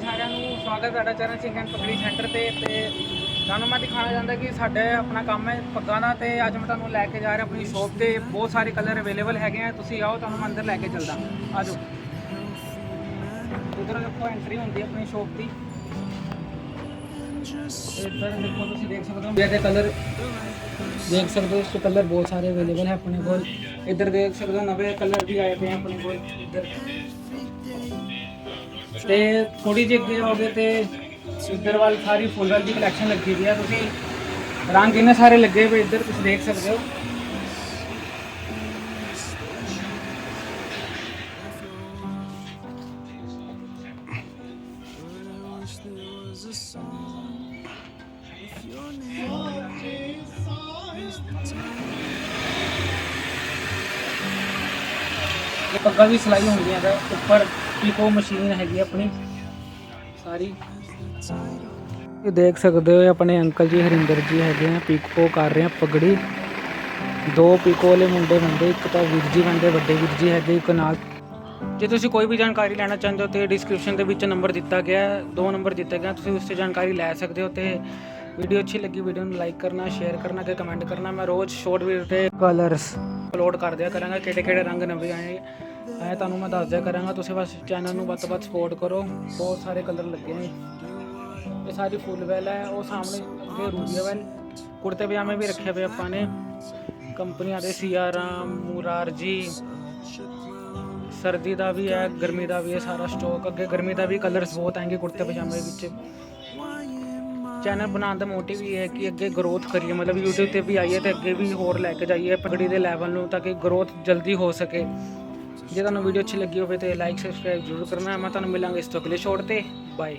ਸਵਾਗਤ ਹੈ ਤੁਹਾਡਾ ਚਰਨ ਸਿੰਘ ਐਂਡ ਪਗੜੀ ਸੈਂਟਰ ਤੇ ਤੇ ਤੁਹਾਨੂੰ ਮੈਂ ਦਿਖਾਉਣਾ ਚਾਹੁੰਦਾ ਕਿ ਸਾਡੇ ਆਪਣਾ ਕੰਮ ਹੈ ਪੱਗਾਂ ਦਾ ਤੇ ਅੱਜ ਮੈਂ ਤੁਹਾਨੂੰ ਲੈ ਕੇ ਜਾ ਰਿਹਾ ਆਪਣੀ ਸ਼ੋਪ ਤੇ। ਬਹੁਤ ਸਾਰੇ ਕਲਰ ਅਵੇਲੇਬਲ ਹੈਗੇ ਆ। ਤੁਸੀਂ ਆਓ, ਤੁਹਾਨੂੰ ਮੈਂ ਅੰਦਰ ਲੈ ਕੇ ਚੱਲਦਾ। ਆ ਉਧਰ ਦੇਖੋ ਐਂਟਰੀ ਹੁੰਦੀ ਆਪਣੀ ਸ਼ੋਪ ਦੀ। ਇੱਧਰ ਦੇਖੋ ਤੁਸੀਂ ਦੇਖ ਸਕਦੇ ਹੋ ਇਹਦੇ ਕਲਰ ਦੇਖ ਸਕਦੇ ਹੋ, ਇਸ ਕਲਰ ਬਹੁਤ ਸਾਰੇ ਅਵੇਲੇਬਲ ਹੈ ਆਪਣੇ ਕੋਲ। ਇੱਧਰ ਦੇਖ ਸਕਦੇ ਹੋ, ਨਵੇਂ ਕਲਰ ਵੀ ਆਏ ਪਏ ਆਪਣੇ ਕੋਲ। ਇੱਧਰ। ਤੇ ਥੋੜੀ ਜਿਹੀ ਅੱਗੇ ਜਾਓਗੇ ਤੇ ਇੱਧਰ ਵੱਲ ਸਾਰੀ ਫੁੱਲਰ ਦੀ ਕਲੈਕਸ਼ਨ ਲੱਗੀ ਹੋਈ ਆ। ਤੁਸੀਂ ਰੰਗ ਇੰਨੇ ਸਾਰੇ ਲੱਗੇ ਹੋਏ ਇੱਧਰ, ਤੁਸੀਂ ਦੇਖ ਸਕਦੇ ਹੋ। ਇਹ ਪੱਗਾਂ ਵੀ ਸਿਲਾਈ ਹੁੰਦੀਆਂ ਦਾ ਉੱਪਰ ਪੀਕੋ ਮਸ਼ੀਨ ਹੈਗੀ ਆਪਣੀ ਸਾਰੀ। ਇਹ ਦੇਖ ਸਕਦੇ ਹੋ ਆਪਣੇ ਅੰਕਲ ਜੀ ਹਰਿੰਦਰ ਜੀ ਹੈਗੇ ਆ ਪੀਕੋ ਕਰ ਰਹੇ ਆ ਪਗੜੀ। ਦੋ ਪੀਕੋ ਵਾਲੇ ਮੁੰਡੇ ਬੰਦੇ ਇੱਕ ਤਾਂ ਵੀਰ ਜੀ ਬੰਦੇ ਵੱਡੇ ਵੀਰ ਜੀ ਹੈਗੇ ਇੱਕ ਨਾਲ। ਜੇ ਤੁਸੀਂ ਕੋਈ ਵੀ ਜਾਣਕਾਰੀ ਲੈਣਾ ਚਾਹੁੰਦੇ ਹੋ ਤੇ ਡਿਸਕ੍ਰਿਪਸ਼ਨ ਦੇ ਵਿੱਚ ਨੰਬਰ ਦਿੱਤਾ ਗਿਆ ਹੈ, ਦੋ ਨੰਬਰ ਦਿੱਤੇ ਗਏ ਤੁਸੀਂ ਉਸ ਤੇ ਜਾਣਕਾਰੀ ਲੈ ਸਕਦੇ ਹੋ ਤੇ ਵੀਡੀਓ ਅੱਛੀ ਲੱਗੀ ਵੀਡੀਓ ਨੂੰ ਲਾਈਕ ਕਰਨਾ ਸ਼ੇਅਰ ਕਰਨਾ ਤੇ ਕਮੈਂਟ ਕਰਨਾ। ਮੈਂ ਰੋਜ਼ ਸ਼ੋਰਟ ਵੀਡੀਓ ਤੇ ਕਲਰਸ ਅਪਲੋਡ ਕਰ ਦਿਆ ਕਰਾਂਗਾ ਕਿਹੜੇ ਕਿਹੜੇ ਰੰਗ ਨਵੇਂ ਆਏ। ਐ ਤੁਹਾਨੂੰ ਮੈਂ ਦੱਸ ਦਿਆ ਕਰਾਂਗਾ, ਤੁਸੀਂ ਬਸ ਚੈਨਲ ਨੂੰ ਵੱਧ ਤੋਂ ਵੱਧ ਸਪੋਰਟ ਕਰੋ। ਬਹੁਤ ਸਾਰੇ ਕਲਰ ਲੱਗੇ ਨੇ। ਇਹ ਸਾਰੀ ਫੁੱਲ ਵੈਲ ਹੈ, ਉਹ ਸਾਹਮਣੇ ਅੱਗੇ ਰੂਬੀਆ ਵੈਲ ਕੁੜਤੇ ਪਜਾਮੇ ਵੀ ਰੱਖੇ ਹੋਏ ਆਪਾਂ ਨੇ। ਕੰਪਨੀਆਂ ਦੇ ਸੀਆਰਾਮ ਮੂਰਾਰ ਸਰਦੀ ਦਾ ਵੀ ਹੈ, ਗਰਮੀ ਦਾ ਵੀ ਹੈ, ਸਾਰਾ ਸਟਾਕ ਅੱਗੇ ਗਰਮੀ ਦਾ ਵੀ ਕਲਰਸ ਬਹੁਤ ਆएंगे ਕੁੜਤੇ ਪਜਾਮੇ ਵਿੱਚ। ਚੈਨਲ ਬਣਾਉਣ ਦਾ ਮੋਟਿਵ ਇਹ ਹੈ ਕਿ ਅੱਗੇ ਗਰੋਥ ਕਰੀਏ, ਮਤਲਬ YouTube ਤੇ ਵੀ ਆਈਏ ਤੇ ਅੱਗੇ ਵੀ ਹੋਰ ਲੈ ਕੇ ਜਾਈਏ, ਪਗੜੀ ਦੇ ਲੈਵਲ ਨੂੰ, ਤਾਂ ਕਿ ਗਰੋਥ ਜਲਦੀ ਹੋ ਸਕੇ। ਜੇ ਤੁਹਾਨੂੰ ਵੀਡੀਓ ਅੱਛੀ ਲੱਗੀ ਹੋਵੇ ਤੇ ਲਾਈਕ ਸਬਸਕ੍ਰਾਈਬ ਜ਼ਰੂਰ ਕਰਨਾ। ਮੈਂ ਤੁਹਾਨੂੰ ਮਿਲਾਂਗਾ ਇਸ ਤੋਂ ਅਗਲੇ ਸ਼ੋਟ ਤੇ। ਬਾਏ